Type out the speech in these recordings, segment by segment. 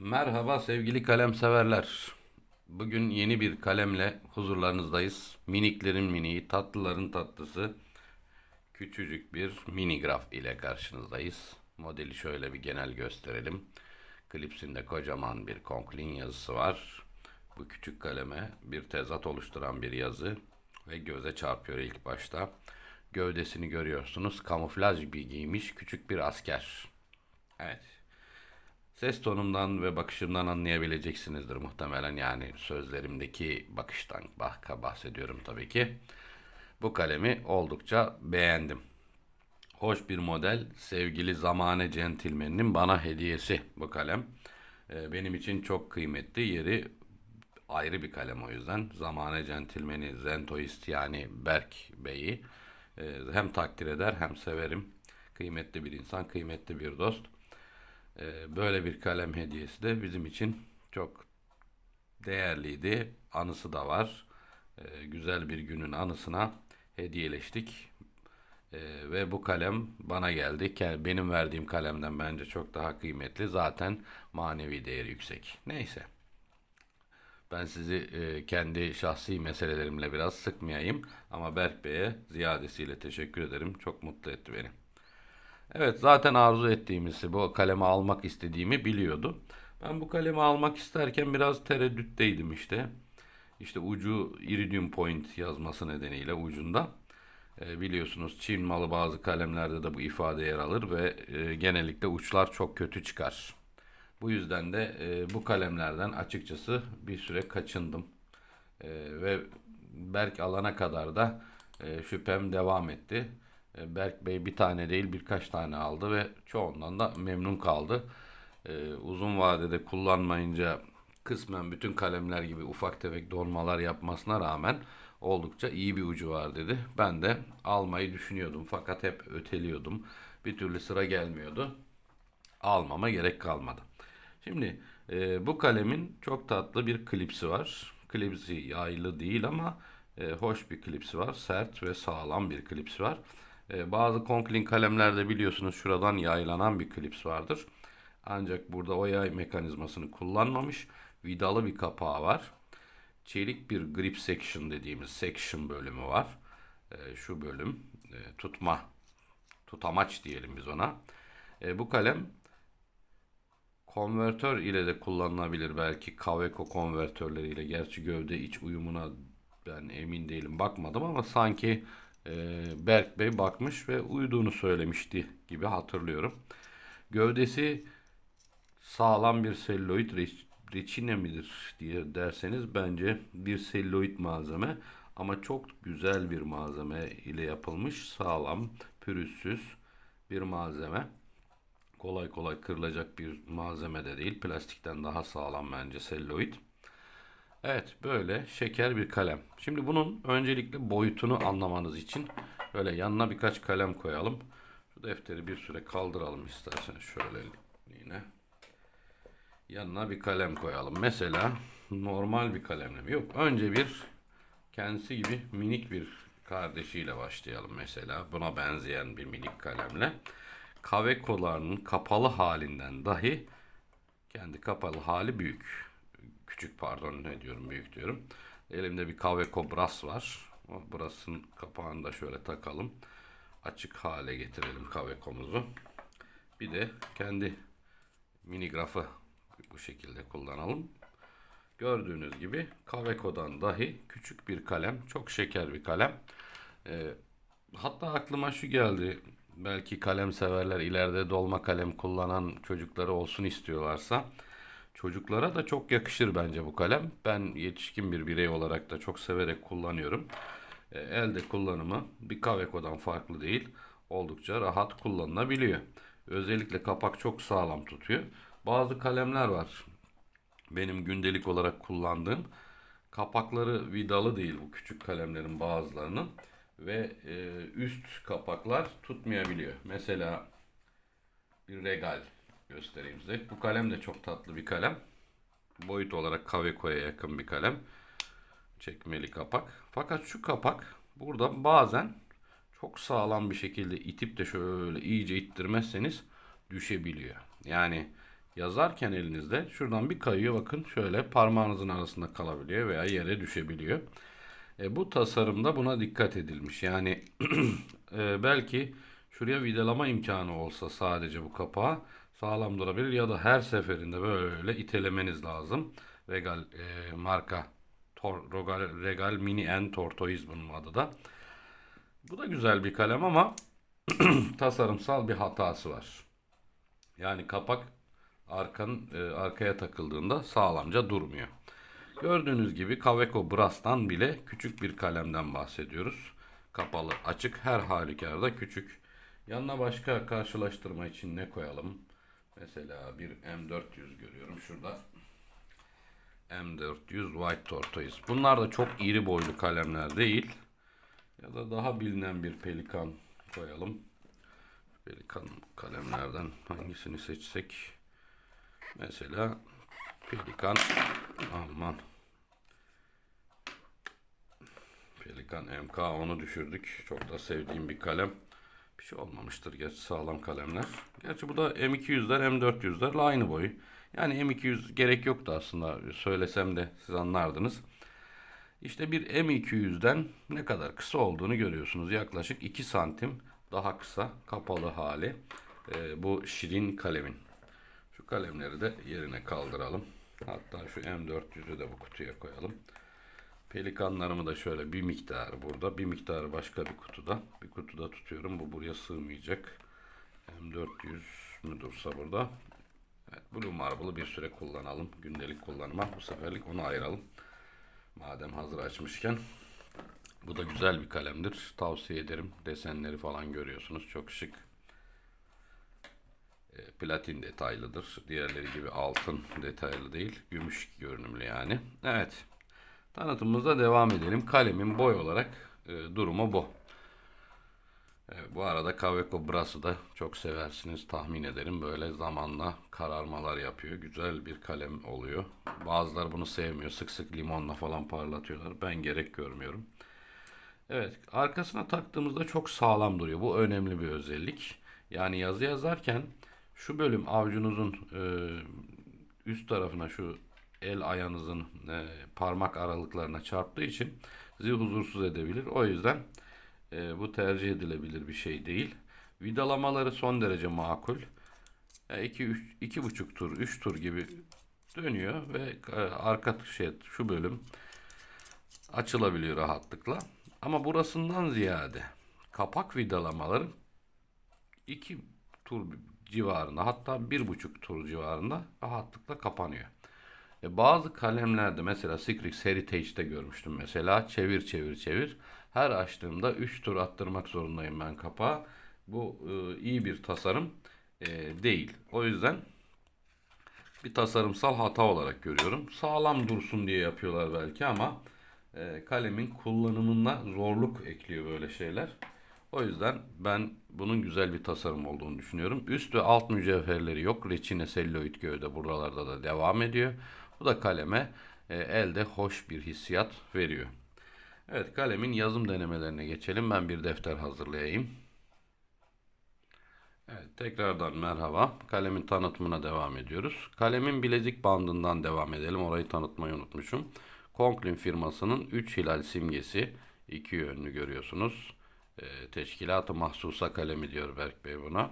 Merhaba sevgili kalem severler. Bugün yeni bir kalemle huzurlarınızdayız. Miniklerin miniği, tatlıların tatlısı. Küçücük bir minigraf ile karşınızdayız. Modeli şöyle bir genel gösterelim. Klipsinde kocaman bir Conklin yazısı var. Bu küçük kaleme bir tezat oluşturan bir yazı ve göze çarpıyor ilk başta. Gövdesini görüyorsunuz. Kamuflaj bir giymiş küçük bir asker. Evet. Ses tonumdan ve bakışımdan anlayabileceksinizdir muhtemelen yani sözlerimdeki bakıştan bah- bahsediyorum tabii ki. Bu kalemi oldukça beğendim. Hoş bir model, sevgili zamane centilmeninin bana hediyesi bu kalem. Ee, benim için çok kıymetli, yeri ayrı bir kalem o yüzden. Zamane centilmeni, zentoist yani Berk Bey'i e, hem takdir eder hem severim. Kıymetli bir insan, kıymetli bir dost. Ee, Böyle bir kalem hediyesi de bizim için çok değerliydi. Anısı da var. Ee, Güzel bir günün anısına hediyeleştik. Ee, Ve bu kalem bana geldi. Benim verdiğim kalemden bence çok daha kıymetli. Zaten manevi değeri yüksek. Neyse. Ben sizi e, kendi şahsi meselelerimle biraz sıkmayayım. Ama Berk Bey'e ziyadesiyle teşekkür ederim. Çok mutlu etti beni. Evet zaten arzu ettiğimizi bu kalemi almak istediğimi biliyordu. Ben bu kalemi almak isterken biraz tereddütteydim işte. İşte ucu Iridium Point yazması nedeniyle ucunda. E, biliyorsunuz Çin malı bazı kalemlerde de bu ifade yer alır ve e, genellikle uçlar çok kötü çıkar. Bu yüzden de e, bu kalemlerden açıkçası bir süre kaçındım. E, ve Berk alana kadar da e, şüphem devam etti. E, Berk Bey bir tane değil birkaç tane aldı ve çoğundan da memnun kaldı. E, uzun vadede kullanmayınca kısmen bütün kalemler gibi ufak tefek donmalar yapmasına rağmen oldukça iyi bir ucu var dedi. Ben de almayı düşünüyordum fakat hep öteliyordum. Bir türlü sıra gelmiyordu almama gerek kalmadı. Şimdi e, bu kalemin çok tatlı bir klipsi var. Klipsi yaylı değil ama e, hoş bir klipsi var. Sert ve sağlam bir klipsi var. E, bazı Conklin kalemlerde biliyorsunuz şuradan yaylanan bir klips vardır. Ancak burada o yay mekanizmasını kullanmamış. Vidalı bir kapağı var. Çelik bir grip section dediğimiz section bölümü var. E, şu bölüm e, tutma tutamaç diyelim biz ona. E, bu kalem konvertör ile de kullanılabilir belki Kaweco konvertörleriyle. Gerçi gövde iç uyumuna ben emin değilim bakmadım ama sanki e, Berk Bey bakmış ve uyuduğunu söylemişti gibi hatırlıyorum. Gövdesi sağlam bir selüloid re- reçine midir diye derseniz bence bir selüloid malzeme ama çok güzel bir malzeme ile yapılmış sağlam pürüzsüz bir malzeme kolay kolay kırılacak bir malzeme de değil. Plastikten daha sağlam bence selüloid. Evet böyle şeker bir kalem. Şimdi bunun öncelikle boyutunu anlamanız için böyle yanına birkaç kalem koyalım. Şu defteri bir süre kaldıralım isterseniz şöyle yine. Yanına bir kalem koyalım. Mesela normal bir kalemle mi? Yok. Önce bir kendisi gibi minik bir kardeşiyle başlayalım mesela. Buna benzeyen bir minik kalemle. Kavekolarının kapalı halinden dahi kendi kapalı hali büyük. Küçük pardon ne diyorum büyük diyorum. Elimde bir Kaveco Brass var. O Brass'ın kapağını da şöyle takalım. Açık hale getirelim Kaveco'muzu. Bir de kendi minigrafı bu şekilde kullanalım. Gördüğünüz gibi Kaveco'dan dahi küçük bir kalem. Çok şeker bir kalem. Ee, hatta aklıma şu geldi. Belki kalem severler ileride dolma kalem kullanan çocukları olsun istiyorlarsa çocuklara da çok yakışır bence bu kalem. Ben yetişkin bir birey olarak da çok severek kullanıyorum. E, elde kullanımı bir Kaweco'dan farklı değil. Oldukça rahat kullanılabiliyor. Özellikle kapak çok sağlam tutuyor. Bazı kalemler var. Benim gündelik olarak kullandığım kapakları vidalı değil bu küçük kalemlerin bazılarının ve e, üst kapaklar tutmayabiliyor. Mesela bir regal göstereyim size. Bu kalem de çok tatlı bir kalem. Boyut olarak Kaweco'ya yakın bir kalem. Çekmeli kapak. Fakat şu kapak burada bazen çok sağlam bir şekilde itip de şöyle iyice ittirmezseniz düşebiliyor. Yani yazarken elinizde şuradan bir kayıyor bakın şöyle parmağınızın arasında kalabiliyor veya yere düşebiliyor. E, bu tasarımda buna dikkat edilmiş. Yani e, belki şuraya vidalama imkanı olsa sadece bu kapağı sağlam durabilir ya da her seferinde böyle itelemeniz lazım. Regal e, marka Tor, Regal, Regal Mini N Tortoise bunun adı da. Bu da güzel bir kalem ama tasarımsal bir hatası var. Yani kapak arkanın e, arkaya takıldığında sağlamca durmuyor. Gördüğünüz gibi Kaweco Brass'tan bile küçük bir kalemden bahsediyoruz. Kapalı, açık, her halükarda küçük. Yanına başka karşılaştırma için ne koyalım? Mesela bir M400 görüyorum şurada. M400 White Tortoise. Bunlar da çok iri boylu kalemler değil. Ya da daha bilinen bir pelikan koyalım. Pelikan kalemlerden hangisini seçsek? Mesela Pelikan aman Pelikan MK onu düşürdük. Çok da sevdiğim bir kalem. Bir şey olmamıştır gerçi sağlam kalemler. Gerçi bu da M200'ler M400'lerle aynı boyu. Yani M200 gerek yoktu aslında. Söylesem de siz anlardınız. İşte bir M200'den ne kadar kısa olduğunu görüyorsunuz. Yaklaşık 2 santim daha kısa kapalı hali. Ee, bu şirin kalemin. Şu kalemleri de yerine kaldıralım. Hatta şu M400'ü de bu kutuya koyalım. Pelikanlarımı da şöyle bir miktarı burada, bir miktarı başka bir kutuda. Bir kutuda tutuyorum. Bu buraya sığmayacak. M400 mü dursa burada. Evet, Blue Marble'ı bir süre kullanalım. Gündelik kullanıma. Bu seferlik onu ayıralım. Madem hazır açmışken. Bu da güzel bir kalemdir. Tavsiye ederim. Desenleri falan görüyorsunuz. Çok şık. E, platin detaylıdır. Diğerleri gibi altın detaylı değil. Gümüş görünümlü yani. Evet. Tanıtımımıza devam edelim. Kalemin boy olarak e, durumu bu. E, bu arada Kaweco Brass'ı da çok seversiniz tahmin ederim. Böyle zamanla kararmalar yapıyor. Güzel bir kalem oluyor. Bazıları bunu sevmiyor. Sık sık limonla falan parlatıyorlar. Ben gerek görmüyorum. Evet, arkasına taktığımızda çok sağlam duruyor. Bu önemli bir özellik. Yani yazı yazarken şu bölüm avucunuzun e, üst tarafına şu el ayağınızın e, parmak aralıklarına çarptığı için sizi huzursuz edebilir. O yüzden e, bu tercih edilebilir bir şey değil. Vidalamaları son derece makul. 2 3 2 buçuk tur, 3 tur gibi dönüyor ve e, arka şey şu bölüm açılabiliyor rahatlıkla. Ama burasından ziyade kapak vidalamaları 2 tur civarında hatta bir buçuk tur civarında rahatlıkla kapanıyor. E bazı kalemlerde mesela Sikrix Heritage'de görmüştüm mesela çevir çevir çevir. Her açtığımda 3 tur attırmak zorundayım ben kapağı. Bu e, iyi bir tasarım e, değil. O yüzden bir tasarımsal hata olarak görüyorum. Sağlam dursun diye yapıyorlar belki ama e, kalemin kullanımına zorluk ekliyor böyle şeyler. O yüzden ben bunun güzel bir tasarım olduğunu düşünüyorum. Üst ve alt mücevherleri yok. Reçine selüloid gövde buralarda da devam ediyor. Bu da kaleme e, elde hoş bir hissiyat veriyor. Evet kalemin yazım denemelerine geçelim. Ben bir defter hazırlayayım. Evet, tekrardan merhaba. Kalemin tanıtımına devam ediyoruz. Kalemin bilezik bandından devam edelim. Orayı tanıtmayı unutmuşum. Conklin firmasının 3 hilal simgesi. iki yönlü görüyorsunuz. E, teşkilat-ı mahsusa kalemi diyor Berk Bey buna.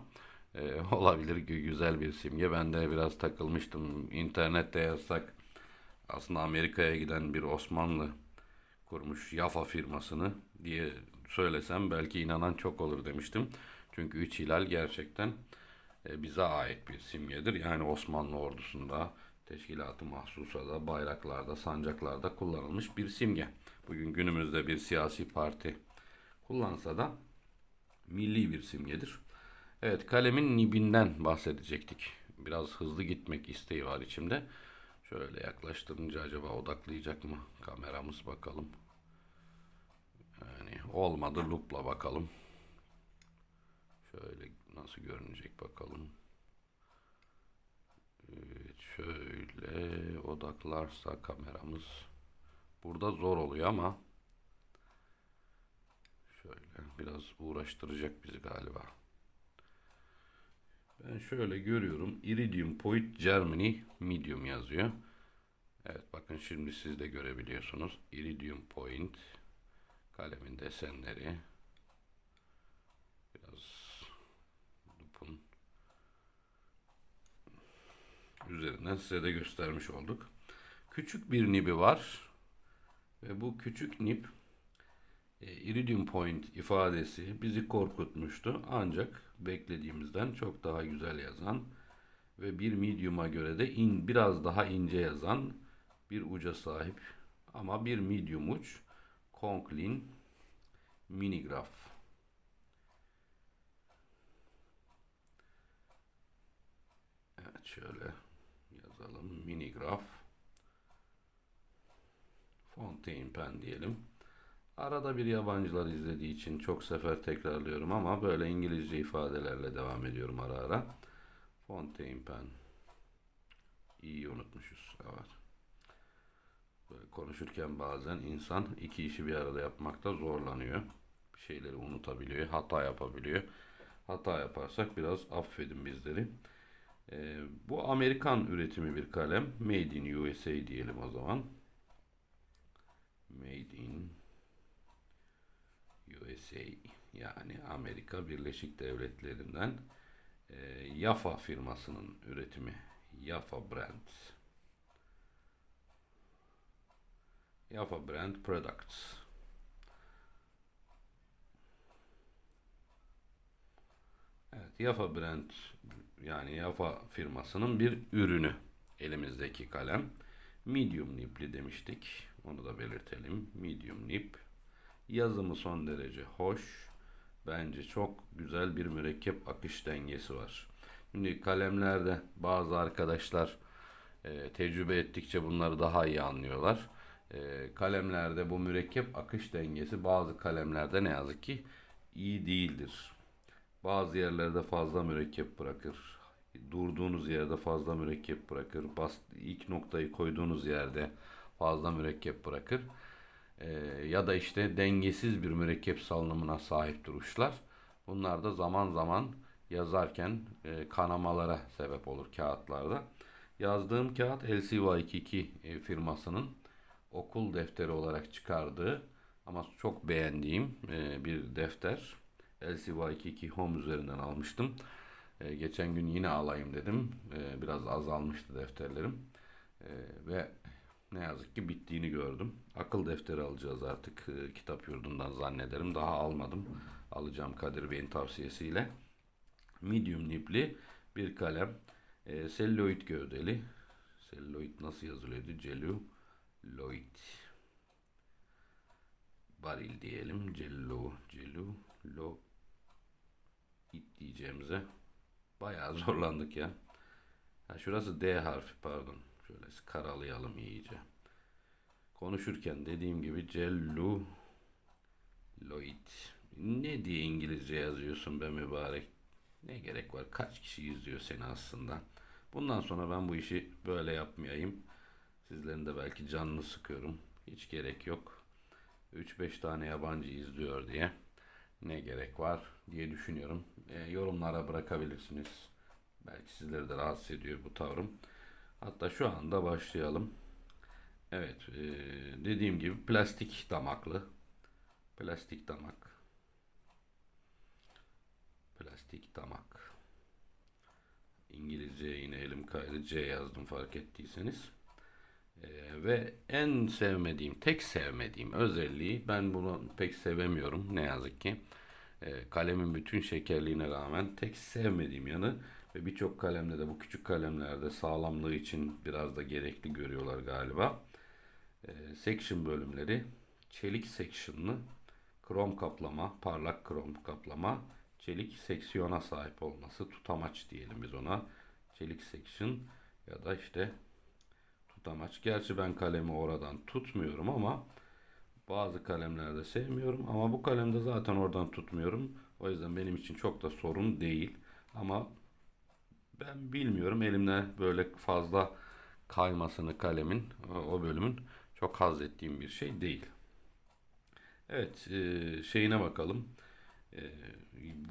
E, olabilir güzel bir simge. Ben de biraz takılmıştım. İnternette yazsak aslında Amerika'ya giden bir Osmanlı kurmuş Yafa firmasını diye söylesem belki inanan çok olur demiştim. Çünkü üç hilal gerçekten e, bize ait bir simgedir. Yani Osmanlı ordusunda, teşkilatı mahsusada, bayraklarda, sancaklarda kullanılmış bir simge. Bugün günümüzde bir siyasi parti kullansa da milli bir simgedir. Evet kalemin nibinden bahsedecektik. Biraz hızlı gitmek isteği var içimde. Şöyle yaklaştırınca acaba odaklayacak mı kameramız bakalım. Yani olmadı loopla bakalım. Şöyle nasıl görünecek bakalım. Evet şöyle odaklarsa kameramız burada zor oluyor ama şöyle biraz uğraştıracak bizi galiba. Ben şöyle görüyorum. Iridium Point Germany Medium yazıyor. Evet bakın şimdi siz de görebiliyorsunuz. Iridium Point kalemin desenleri. Biraz lupun üzerinden size de göstermiş olduk. Küçük bir nibi var. Ve bu küçük nip e, Iridium Point ifadesi bizi korkutmuştu. Ancak beklediğimizden çok daha güzel yazan ve bir medium'a göre de in biraz daha ince yazan bir uca sahip ama bir medium uç Conklin minigraf. Evet şöyle yazalım minigraf. Fontaine pen diyelim. Arada bir yabancılar izlediği için çok sefer tekrarlıyorum ama böyle İngilizce ifadelerle devam ediyorum ara ara. Fontaine pen. İyi unutmuşuz. Evet. Böyle konuşurken bazen insan iki işi bir arada yapmakta zorlanıyor. Bir şeyleri unutabiliyor, hata yapabiliyor. Hata yaparsak biraz affedin bizleri. Ee, bu Amerikan üretimi bir kalem. Made in USA diyelim o zaman. Made in USA yani Amerika Birleşik Devletleri'nden e, Yafa firmasının üretimi. Yafa Brand. Yafa Brand Products. Evet, Yafa Brand yani Yafa firmasının bir ürünü elimizdeki kalem. Medium nipli demiştik. Onu da belirtelim. Medium nip. Yazımı son derece hoş. Bence çok güzel bir mürekkep akış dengesi var. Şimdi kalemlerde bazı arkadaşlar e, tecrübe ettikçe bunları daha iyi anlıyorlar. E, kalemlerde bu mürekkep akış dengesi bazı kalemlerde ne yazık ki iyi değildir. Bazı yerlerde fazla mürekkep bırakır. Durduğunuz yerde fazla mürekkep bırakır. Bas, ilk noktayı koyduğunuz yerde fazla mürekkep bırakır. Ee, ya da işte dengesiz bir mürekkep salınımına sahip duruşlar. Bunlar da zaman zaman yazarken e, kanamalara sebep olur kağıtlarda. Yazdığım kağıt LCY22 e, firmasının okul defteri olarak çıkardığı ama çok beğendiğim e, bir defter. LCY22 Home üzerinden almıştım. E, geçen gün yine alayım dedim. E, biraz azalmıştı defterlerim. E, ve ne yazık ki bittiğini gördüm. Akıl defteri alacağız artık e, kitap yurdundan zannederim. Daha almadım. Alacağım Kadir Bey'in tavsiyesiyle. Medium nipli bir kalem. E, selüloid gövdeli. Selüloid nasıl yazılıyordu? Celluloid. Baril diyelim. Cellu, cellu, lo, diyeceğimize. Bayağı zorlandık ya. Ha, şurası D harfi pardon. Şöyle karalayalım iyice. Konuşurken dediğim gibi celluloid. Ne diye İngilizce yazıyorsun be mübarek? Ne gerek var? Kaç kişi izliyor seni aslında? Bundan sonra ben bu işi böyle yapmayayım. Sizlerin de belki canını sıkıyorum. Hiç gerek yok. 3-5 tane yabancı izliyor diye. Ne gerek var diye düşünüyorum. E, yorumlara bırakabilirsiniz. Belki sizleri de rahatsız ediyor bu tavrım. Hatta şu anda başlayalım. Evet, e, dediğim gibi plastik damaklı. Plastik damak. Plastik damak. İngilizceye yine elim kaydı C yazdım fark ettiyseniz. E, ve en sevmediğim, tek sevmediğim özelliği ben bunu pek sevemiyorum ne yazık ki. E, kalemin bütün şekerliğine rağmen tek sevmediğim yanı ve birçok kalemde de bu küçük kalemlerde sağlamlığı için biraz da gerekli görüyorlar galiba. E, section bölümleri çelik sectionlı krom kaplama, parlak krom kaplama, çelik seksiyona sahip olması, tutamaç diyelim biz ona. Çelik section ya da işte tutamaç. Gerçi ben kalemi oradan tutmuyorum ama bazı kalemlerde sevmiyorum ama bu kalemde zaten oradan tutmuyorum. O yüzden benim için çok da sorun değil. Ama ben bilmiyorum elimde böyle fazla kaymasını kalemin o bölümün çok haz ettiğim bir şey değil. Evet e, şeyine bakalım. E,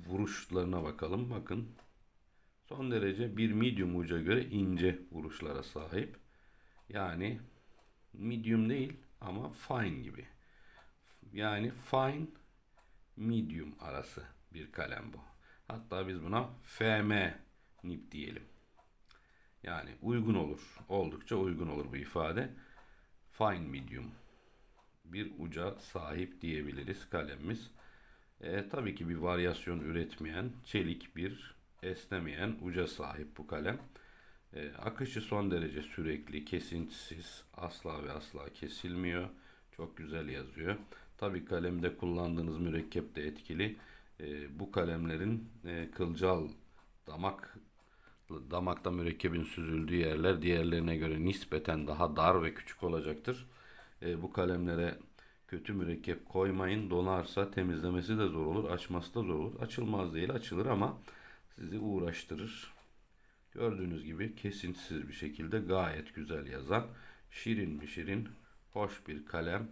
vuruşlarına bakalım. Bakın Son derece bir medium uca göre ince vuruşlara sahip. Yani medium değil ama fine gibi. Yani fine medium arası bir kalem bu. Hatta biz buna FM nip diyelim. Yani uygun olur. Oldukça uygun olur bu ifade. Fine medium bir uca sahip diyebiliriz kalemimiz. E, tabii ki bir varyasyon üretmeyen, çelik bir esnemeyen uca sahip bu kalem. E, akışı son derece sürekli, kesintisiz, asla ve asla kesilmiyor. Çok güzel yazıyor. Tabii kalemde kullandığınız mürekkep de etkili. E, bu kalemlerin e, kılcal damak damakta mürekkebin süzüldüğü yerler diğerlerine göre nispeten daha dar ve küçük olacaktır. E, bu kalemlere kötü mürekkep koymayın. Donarsa temizlemesi de zor olur, açması da zor olur. Açılmaz değil, açılır ama sizi uğraştırır. Gördüğünüz gibi kesintisiz bir şekilde gayet güzel yazan, şirin bir şirin, hoş bir kalem.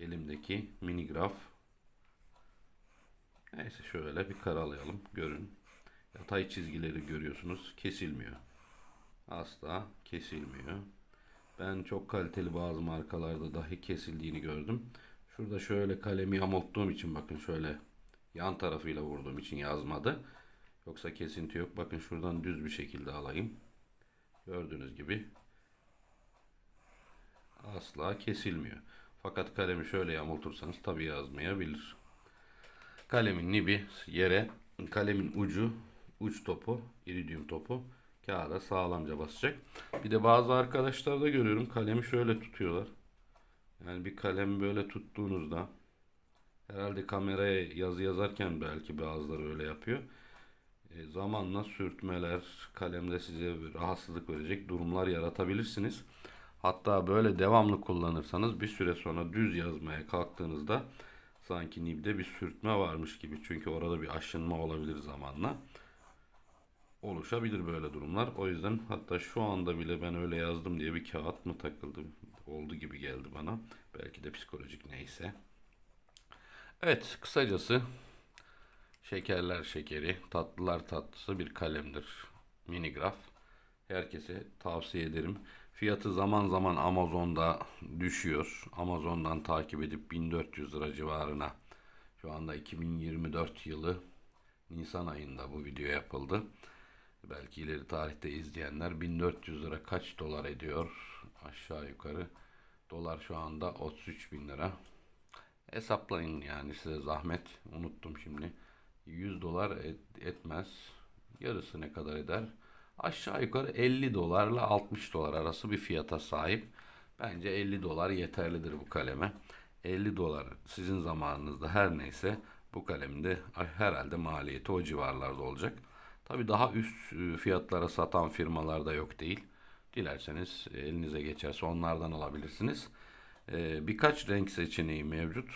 Elimdeki minigraf. Neyse şöyle bir karalayalım, görün. Yatay çizgileri görüyorsunuz, kesilmiyor. Asla kesilmiyor. Ben çok kaliteli bazı markalarda dahi kesildiğini gördüm. Şurada şöyle kalemi yamulttuğum için bakın şöyle yan tarafıyla vurduğum için yazmadı. Yoksa kesinti yok. Bakın şuradan düz bir şekilde alayım. Gördüğünüz gibi asla kesilmiyor. Fakat kalemi şöyle yamultursanız tabi yazmayabilir. Kalemin nibi yere, kalemin ucu, uç topu, iridium topu kağıda sağlamca basacak. Bir de bazı arkadaşlarda görüyorum kalemi şöyle tutuyorlar. Yani bir kalemi böyle tuttuğunuzda herhalde kameraya yazı yazarken belki bazıları öyle yapıyor. E, zamanla sürtmeler, kalemde size rahatsızlık verecek durumlar yaratabilirsiniz. Hatta böyle devamlı kullanırsanız bir süre sonra düz yazmaya kalktığınızda sanki nibde bir sürtme varmış gibi. Çünkü orada bir aşınma olabilir zamanla oluşabilir böyle durumlar. O yüzden hatta şu anda bile ben öyle yazdım diye bir kağıt mı takıldı oldu gibi geldi bana. Belki de psikolojik neyse. Evet kısacası şekerler şekeri, tatlılar tatlısı bir kalemdir. Minigraf. Herkese tavsiye ederim. Fiyatı zaman zaman Amazon'da düşüyor. Amazon'dan takip edip 1400 lira civarına. Şu anda 2024 yılı Nisan ayında bu video yapıldı. Belki ileri tarihte izleyenler 1400 lira kaç dolar ediyor? Aşağı yukarı. Dolar şu anda 33 bin lira. Hesaplayın yani size zahmet. Unuttum şimdi. 100 dolar et, etmez. Yarısı ne kadar eder? Aşağı yukarı 50 dolarla 60 dolar arası bir fiyata sahip. Bence 50 dolar yeterlidir bu kaleme. 50 dolar sizin zamanınızda her neyse bu kalemde herhalde maliyeti o civarlarda olacak. Tabi daha üst e, fiyatlara satan firmalar da yok değil. Dilerseniz elinize geçerse onlardan alabilirsiniz. Ee, birkaç renk seçeneği mevcut.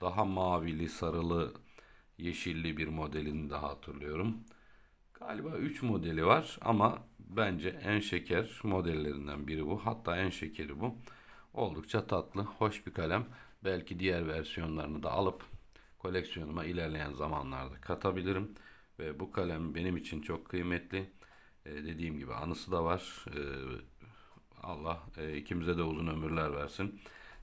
Daha mavili, sarılı, yeşilli bir modelini daha hatırlıyorum. Galiba 3 modeli var ama bence en şeker modellerinden biri bu. Hatta en şekeri bu. Oldukça tatlı, hoş bir kalem. Belki diğer versiyonlarını da alıp koleksiyonuma ilerleyen zamanlarda katabilirim. Ve bu kalem benim için çok kıymetli. E, dediğim gibi anısı da var. E, Allah e, ikimize de uzun ömürler versin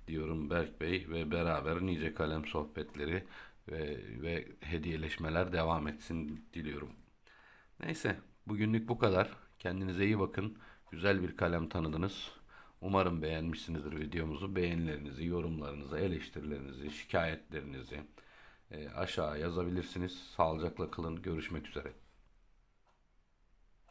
diyorum Berk Bey ve beraber nice kalem sohbetleri ve, ve hediyeleşmeler devam etsin diliyorum. Neyse bugünlük bu kadar. Kendinize iyi bakın. Güzel bir kalem tanıdınız. Umarım beğenmişsinizdir videomuzu. Beğenilerinizi, yorumlarınızı, eleştirilerinizi, şikayetlerinizi, aşağı yazabilirsiniz. Sağlıcakla kalın. Görüşmek üzere.